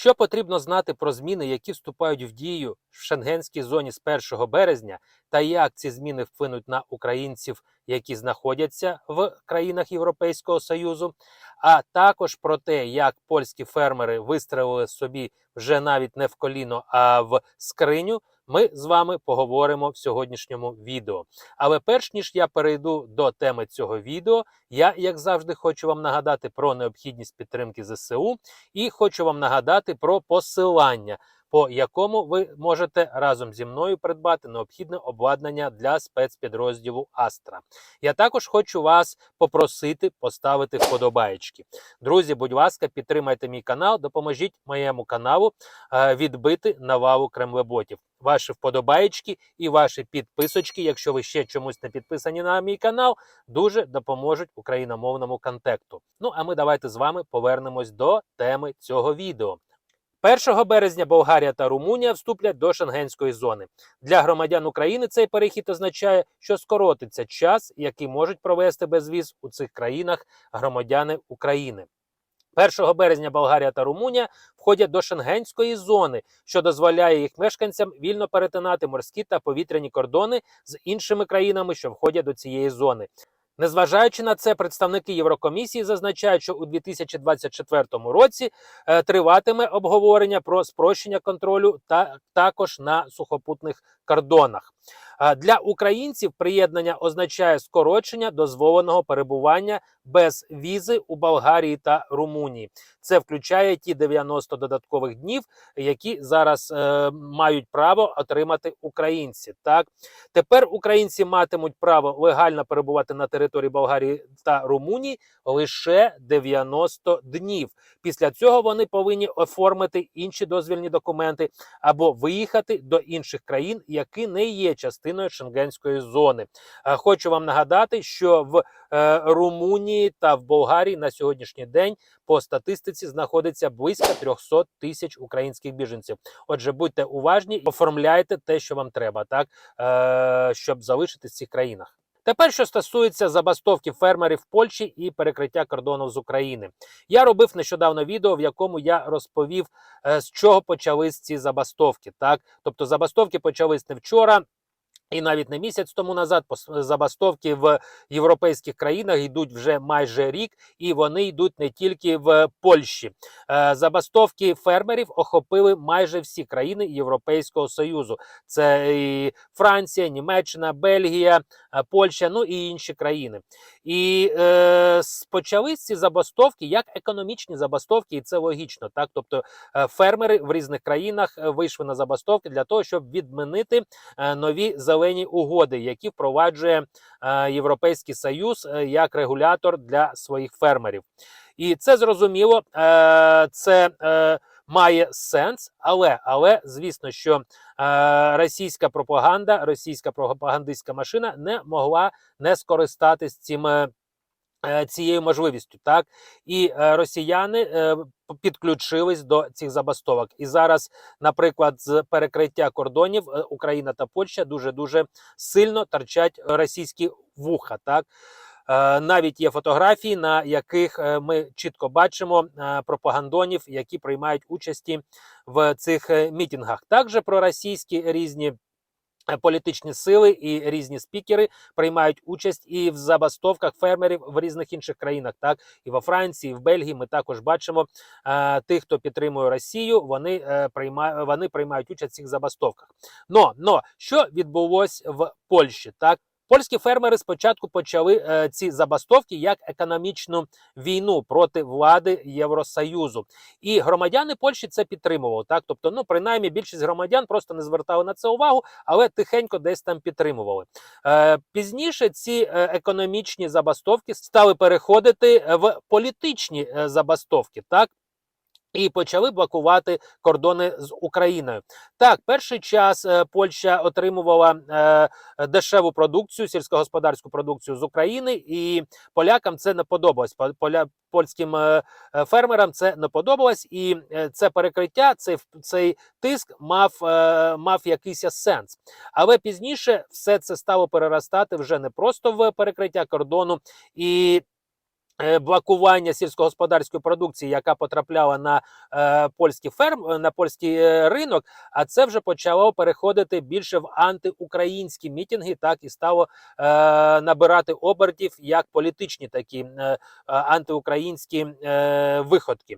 Що потрібно знати про зміни, які вступають в дію в шенгенській зоні з 1 березня, та як ці зміни вплинуть на українців, які знаходяться в країнах Європейського Союзу, а також про те, як польські фермери вистрелили собі вже навіть не в коліно, а в скриню. Ми з вами поговоримо в сьогоднішньому відео. Але перш ніж я перейду до теми цього відео, я, як завжди, хочу вам нагадати про необхідність підтримки ЗСУ і хочу вам нагадати про посилання, по якому ви можете разом зі мною придбати необхідне обладнання для спецпідрозділу Астра. Я також хочу вас попросити поставити вподобаєчки. Друзі, будь ласка, підтримайте мій канал, допоможіть моєму каналу е, відбити навалу кремлеботів. Ваші вподобаєчки і ваші підписочки, якщо ви ще чомусь не підписані на мій канал, дуже допоможуть україномовному контекту. Ну а ми давайте з вами повернемось до теми цього відео. 1 березня Болгарія та Румунія вступлять до шенгенської зони. Для громадян України цей перехід означає, що скоротиться час, який можуть провести безвіз у цих країнах громадяни України. 1 березня Болгарія та Румунія входять до шенгенської зони, що дозволяє їх мешканцям вільно перетинати морські та повітряні кордони з іншими країнами, що входять до цієї зони. Незважаючи на це, представники Єврокомісії зазначають, що у 2024 році е, триватиме обговорення про спрощення контролю та також на сухопутних кордонах. Е, Для українців приєднання означає скорочення дозволеного перебування без візи у Болгарії та Румунії. Це включає ті 90 додаткових днів, які зараз е, мають право отримати українці. Так тепер українці матимуть право легально перебувати на території Болгарії та Румунії лише 90 днів. Після цього вони повинні оформити інші дозвільні документи або виїхати до інших країн, які не є частиною шенгенської зони. Е, Хочу вам нагадати, що в е, Румунії та в Болгарії на сьогоднішній день по статистиці знаходиться близько 300 тисяч українських біженців. Отже, будьте уважні і оформляйте те, що вам треба, так е, щоб залишитись в цих країнах. Тепер, що стосується забастовки фермерів в Польщі і перекриття кордону з України, я робив нещодавно відео, в якому я розповів, е, з чого почались ці забастовки. Так, тобто забастовки почались не вчора. І навіть не місяць тому назад забастовки в європейських країнах йдуть вже майже рік, і вони йдуть не тільки в Польщі. Е, Забастовки фермерів охопили майже всі країни Європейського союзу. Це і Франція, Німеччина, Бельгія, е, Польща, ну і інші країни. І е, почались ці забастовки як економічні забастовки, і це логічно. Так, тобто е, фермери в різних країнах е, вийшли на забастовки для того, щоб відмінити е, нові зелені угоди, які впроваджує е, Європейський Союз е, як регулятор для своїх фермерів. І це зрозуміло, е, це має сенс, але, але звісно, що російська пропаганда, російська пропагандистська машина не могла не скористатись цим. Е, Цією можливістю, так і е, росіяни е, підключились до цих забастовок. І зараз, наприклад, з перекриття кордонів е, Україна та Польща дуже дуже сильно торчать російські вуха. Так навіть є фотографії, на яких ми чітко бачимо пропагандонів, які приймають участі в цих мітингах. Також проросійські різні. Е, Політичні сили і різні спікери приймають участь і в забастовках фермерів в різних інших країнах. Так і во Франції, і в Бельгії ми також бачимо е, тих, хто підтримує Росію. Вони е, приймають вони приймають участь в цих забастовках. Но но що відбулось в Польщі? Так Польські фермери спочатку почали е, ці забастовки як економічну війну проти влади Євросоюзу, і громадяни Польщі це підтримували. Так, тобто, ну принаймні більшість громадян просто не звертали на це увагу, але тихенько десь там підтримували. Е, пізніше ці е, економічні забастовки стали переходити в політичні е, забастовки. Так. І почали блокувати кордони з Україною. Так, перший час е, Польща отримувала е, дешеву продукцію, сільськогосподарську продукцію з України, і полякам це не подобалось. По- Поля, польським е, е, фермерам це не подобалось, і це перекриття, цей, цей тиск мав, е, мав якийсь сенс. Але пізніше все це стало переростати вже не просто в перекриття кордону і. Е, блокування сільськогосподарської продукції, яка потрапляла на е, польський ферм, на польський е, ринок, а це вже почало переходити більше в антиукраїнські мітинги, так і стало е, набирати обертів як політичні такі е, е, антиукраїнські е, виходки.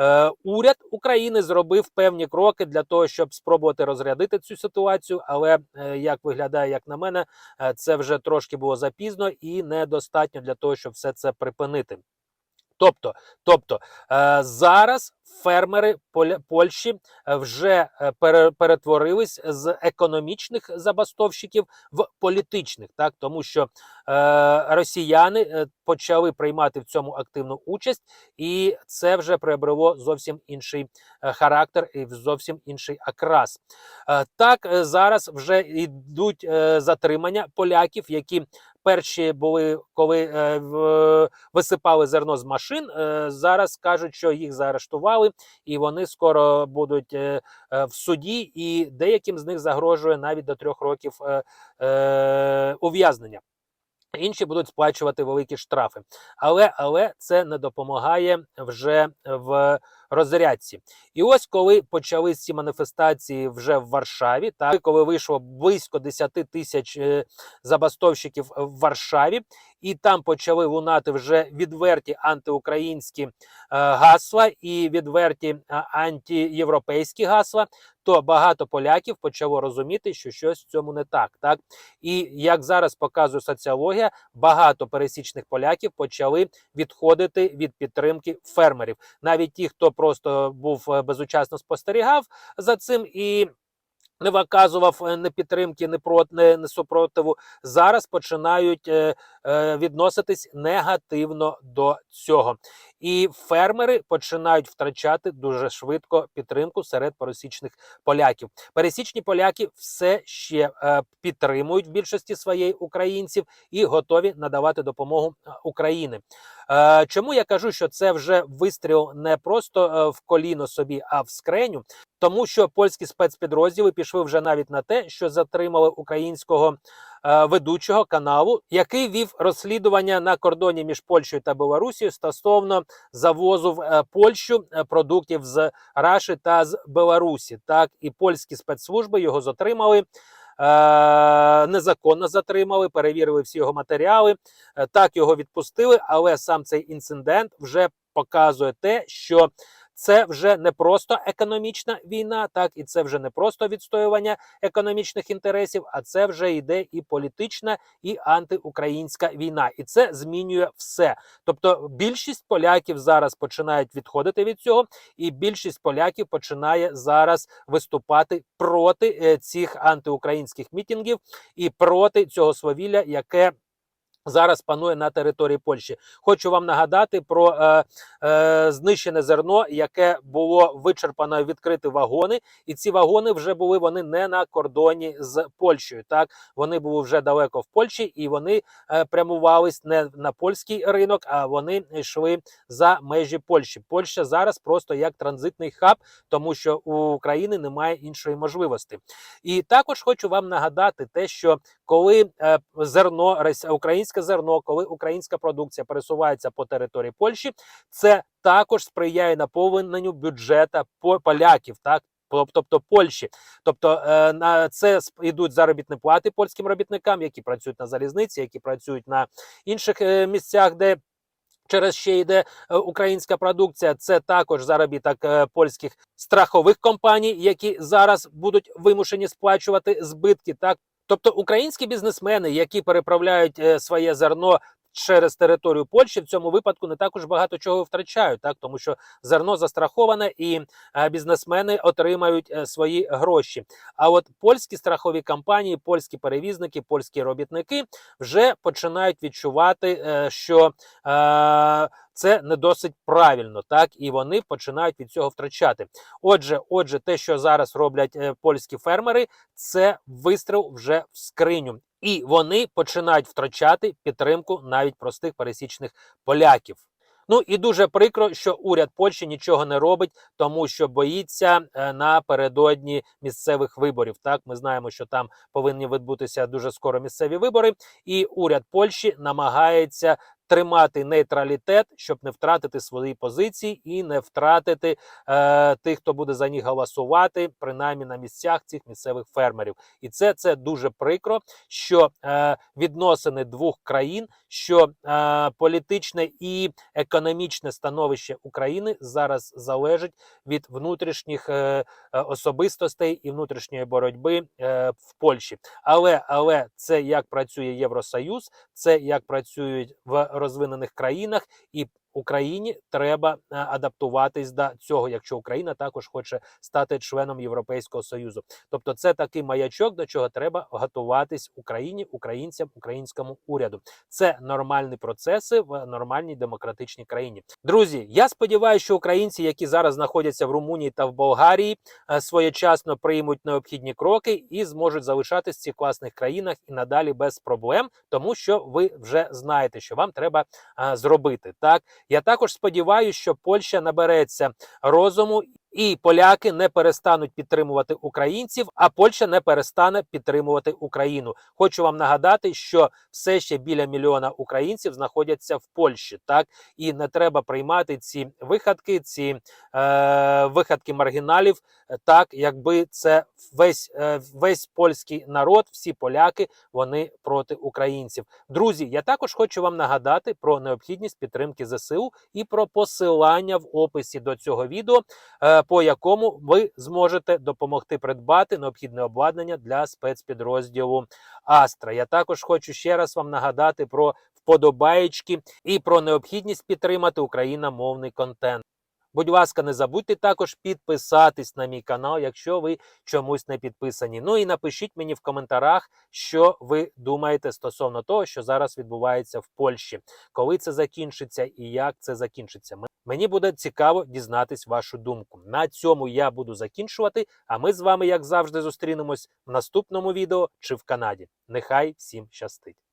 Е, уряд України зробив певні кроки для того, щоб спробувати розрядити цю ситуацію. Але е, як виглядає, як на мене, е, це вже трошки було запізно і недостатньо для того, щоб все це припинити. Тобто, тобто е, зараз фермери Польщі е, вже е, перетворились з економічних забастовщиків в політичних, так тому що росіяни почали приймати в цьому активну участь, і це вже приобрело зовсім інший характер і зовсім інший окрас. Так зараз вже йдуть затримання поляків, які перші були, коли е, висипали зерно з машин. е, Зараз кажуть, що їх заарештували, і вони скоро будуть е, е, в суді, і деяким з них загрожує навіть до трьох років е, е, ув'язнення. Інші будуть сплачувати великі штрафи, але але це не допомагає вже в розрядці. І ось коли почались ці маніфестації вже в Варшаві, так коли вийшло близько 10 тисяч е, забастовщиків в Варшаві, і там почали лунати вже відверті антиукраїнські е, гасла і відверті антиєвропейські гасла, то багато поляків почало розуміти, що щось в цьому не так. так? І як зараз показує соціологія, багато пересічних поляків почали відходити від підтримки фермерів. Навіть ті, хто просто був е, безучасно спостерігав за цим і. Не виказував не підтримки, не проти не, супротиву. Зараз починають е, відноситись негативно до цього, і фермери починають втрачати дуже швидко підтримку серед пересічних поляків. Пересічні поляки все ще е, підтримують в більшості своєї українців і готові надавати допомогу е, Україні. Е, чому я кажу, що це вже вистріл не просто е, в коліно собі, а в скреню? Тому що польські спецпідрозділи пішли вже навіть на те, що затримали українського е, ведучого каналу, який вів розслідування на кордоні між Польщею та Білорусією стосовно завозу в е, Польщу е, продуктів з Раші та з Білорусі. Так і польські спецслужби його затримали. е, Незаконно затримали, перевірили всі його матеріали, е, так його відпустили. Але сам цей інцидент вже показує те, що це вже не просто економічна війна, так і це вже не просто відстоювання економічних інтересів, а це вже йде і політична, і антиукраїнська війна, і це змінює все. Тобто, більшість поляків зараз починають відходити від цього, і більшість поляків починає зараз виступати проти е, цих антиукраїнських мітингів і проти цього свавілля, яке Зараз панує на території Польщі. Хочу вам нагадати про е, е, знищене зерно, яке було вичерпано відкриті вагони, і ці вагони вже були вони не на кордоні з Польщею. Так вони були вже далеко в Польщі, і вони е, прямувались не на польський ринок, а вони йшли за межі Польщі. Польща зараз просто як транзитний хаб, тому що у України немає іншої можливості. І також хочу вам нагадати те, що коли е, зерно рос- українське зерно, коли українська продукція пересувається по території Польщі, це також сприяє наповненню бюджета поляків. Так. Тобто Польщі, тобто е, на це йдуть заробітні плати польським робітникам, які працюють на залізниці, які працюють на інших е, місцях, де через ще йде е, українська продукція. Це також заробіток е, польських страхових компаній, які зараз будуть вимушені сплачувати збитки. Так, тобто українські бізнесмени, які переправляють е, своє зерно. Через територію Польщі в цьому випадку не також багато чого втрачають, так тому що зерно застраховане і е, бізнесмени отримають е, свої гроші. А от польські страхові компанії, польські перевізники, польські робітники вже починають відчувати, е, що це не досить правильно, так і вони починають від цього втрачати. Отже, отже, те, що зараз роблять польські фермери, це вистріл вже в скриню. І вони починають втрачати підтримку навіть простих пересічних поляків. Ну і дуже прикро, що уряд Польщі нічого не робить, тому що боїться е, напередодні місцевих виборів. Так, ми знаємо, що там повинні відбутися дуже скоро місцеві вибори, і уряд Польщі намагається тримати нейтралітет, щоб не втратити свої позиції і не втратити е, тих, хто буде за них голосувати, принаймні на місцях цих місцевих фермерів. І це, це дуже прикро, що е, відносини двох країн, що е, політичне і економічне становище України зараз залежить від внутрішніх е, особистостей і внутрішньої боротьби е, в Польщі. Але але це як працює Євросоюз, це як працюють в розвинених країнах, і Україні треба е, адаптуватись до цього, якщо Україна також хоче стати членом Європейського союзу. Тобто, це такий маячок, до чого треба готуватись Україні, українцям, українському уряду. Це нормальні процеси в нормальній демократичній країні. Друзі, я сподіваюся, що українці, які зараз знаходяться в Румунії та в Болгарії, е, своєчасно приймуть необхідні кроки і зможуть залишатись в цих класних країнах і надалі без проблем, тому що ви вже знаєте, що вам треба е, зробити. Так я також сподіваюся, що Польща набереться розуму. І поляки не перестануть підтримувати українців, а Польща не перестане підтримувати Україну. Хочу вам нагадати, що все ще біля мільйона українців знаходяться в Польщі, так і не треба приймати ці вихадки, ці е, вихадки маргіналів, так якби це весь, е, весь польський народ, всі поляки, вони проти українців. Друзі, я також хочу вам нагадати про необхідність підтримки ЗСУ і про посилання в описі до цього відео. Е, по якому ви зможете допомогти придбати необхідне обладнання для спецпідрозділу Астра. Я також хочу ще раз вам нагадати про вподобаєчки і про необхідність підтримати україномовний контент. Будь ласка, не забудьте також підписатись на мій канал, якщо ви чомусь не підписані. Ну і напишіть мені в коментарях, що ви думаєте стосовно того, що зараз відбувається в Польщі, коли це закінчиться і як це закінчиться. Мені буде цікаво дізнатись вашу думку. На цьому я буду закінчувати. А ми з вами, як завжди, зустрінемось в наступному відео чи в Канаді. Нехай всім щастить!